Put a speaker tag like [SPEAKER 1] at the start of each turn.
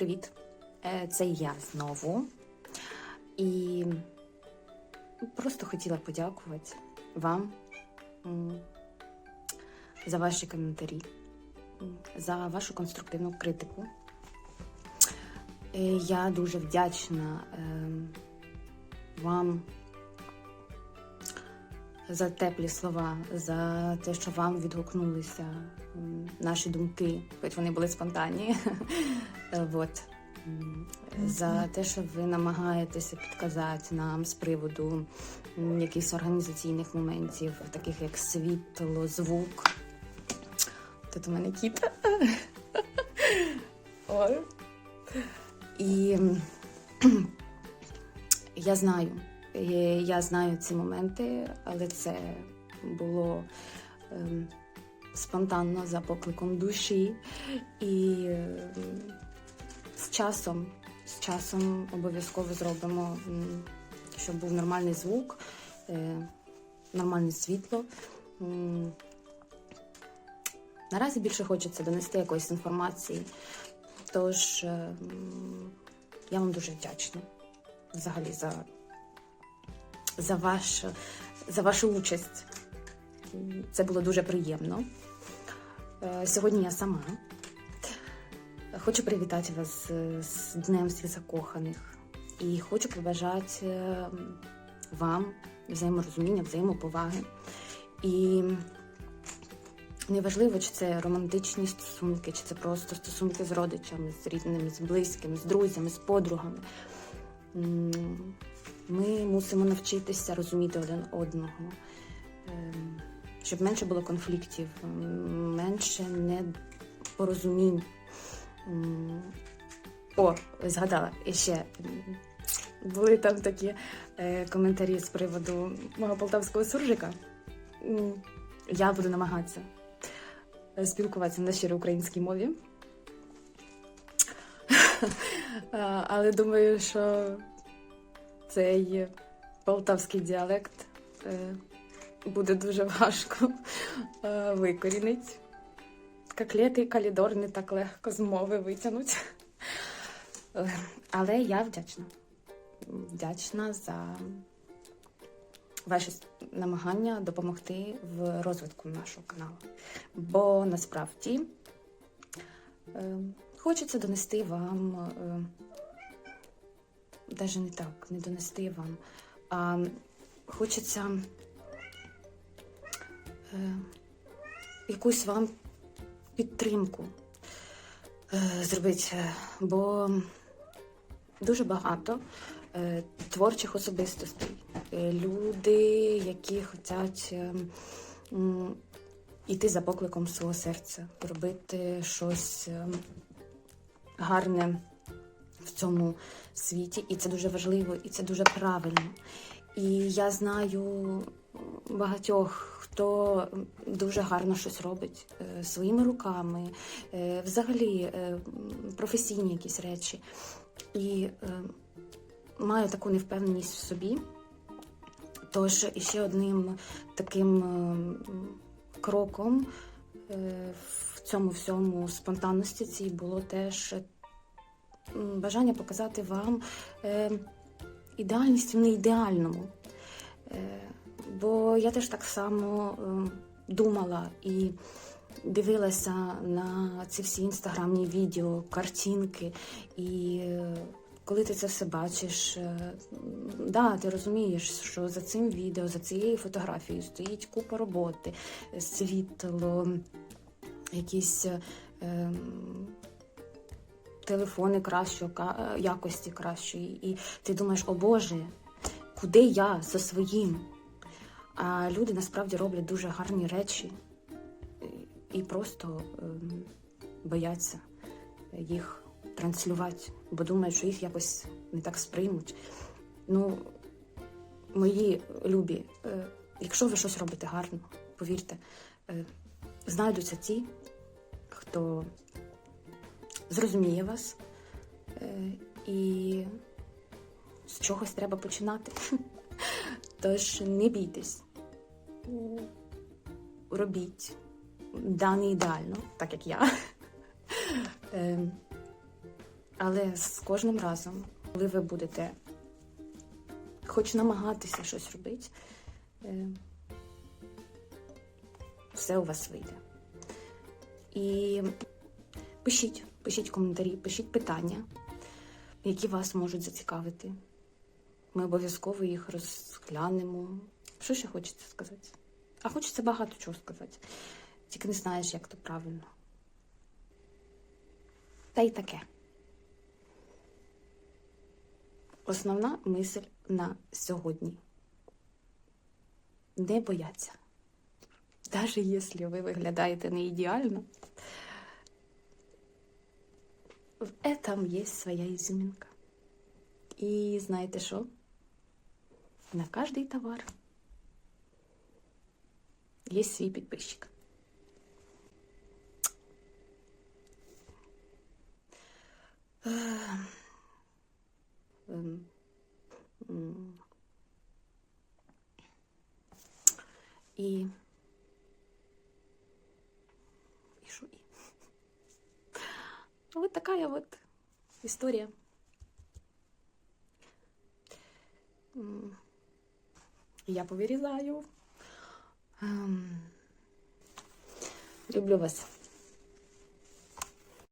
[SPEAKER 1] Привіт! Е, Це я знову. І просто хотіла подякувати вам за ваші коментарі, за вашу конструктивну критику. Е, Я дуже вдячна ем, вам за теплі слова, за те, що вам відгукнулися наші думки, хоч вони були спонтанні. Е, Вот. М, За те, що ви намагаєтеся підказати нам з приводу якихось організаційних моментів, таких як світло, звук. Тут у мене кіт. І я знаю, я знаю ці моменти, але це було ем, спонтанно за покликом душі. І ем, з часом, з часом обов'язково зробимо, щоб був нормальний звук, е, нормальне світло. Наразі більше хочеться донести якоїсь інформації. Тож е, я вам дуже вдячна взагалі за, за, ваш, за вашу участь. Це було дуже приємно. Е, Сьогодні я сама. Хочу привітати вас з- Днем всіх закоханих і хочу побажати е, вам взаєморозуміння, взаємоповаги. І неважливо, чи це романтичні стосунки, чи це просто стосунки з родичами, з рідними, з близькими, з друзями, з подругами. Мусимо навчитися розуміти один одного, ем, щоб менше було конфліктів, менше непорозумінь. О, згадала ще були там такі е, коментарі з приводу мого полтавського суржика. Я буду намагатися спілкуватися на щиро українській мові. Але думаю, що цей полтавський діалект е, буде дуже важко е, викорінити. Коклети і калідор не так легко з мови витягнуть. Е, Але я вдячна. Вдячна за ваші намагання допомогти в розвитку нашого каналу. Бо насправді е, хочеться донести вам, е, навіть не так, не донести вам, а хочеться е, якусь вам підтримку е, зробити, е, бо дуже багато е, творчих особистостей, е, люди, які хочуть йти за покликом свого серця, робити щось е, гарне цьому світі, і це дуже важливо, і це дуже правильно. І я знаю багатьох, хто дуже гарно щось робить е, своїми руками, е, взагалі е, професійні якісь речі. І маю таку невпевненість в собі. Тож іще одним таким кроком в цьому всьому спонтанності цій було теж бажання показати вам е, ідеальність в неідеальному. Е, Бо я теж так само е, думала і дивилася на ці всі інстаграмні відео, картинки. І коли ти це все бачиш, да, ти розумієш, що за цим відео, за цією фотографією стоїть купа роботи, світло, якісь. ем, Телефони кращої е, якості кращої, і ти думаєш, о Боже, куди я зі своїм? А люди насправді роблять дуже гарні речі і- і просто ем, бояться їх транслювати, бо думають, що їх якось не так сприймуть. Ну, мої любі, е, якщо ви щось робите гарно, повірте, е, знайдуться ті, хто зрозуміє вас, е, і з чогось треба починати. Тож не бійтесь, робіть, да не ідеально, так як я. Ем, Але з кожним разом, коли ви будете хоч намагатися щось робити, е, все у вас вийде. І пишіть, пишіть коментарі, пишіть питання, які вас можуть зацікавити. Ми обов'язково їх розглянемо. Що ще хочеться сказати? А хочеться багато чого сказати. Тільки не знаєш, як то правильно. Та й таке. Основна мисль на сьогодні. Не бояться. Навіть якщо ви виглядаєте не ідеально, в этом є своя ізюмінка. І знаєте що? На кожний товар є свій підписчик. Ем, ем, м. І. І Вот такая вот история. Я повирізаю. Ем, Люблю вас.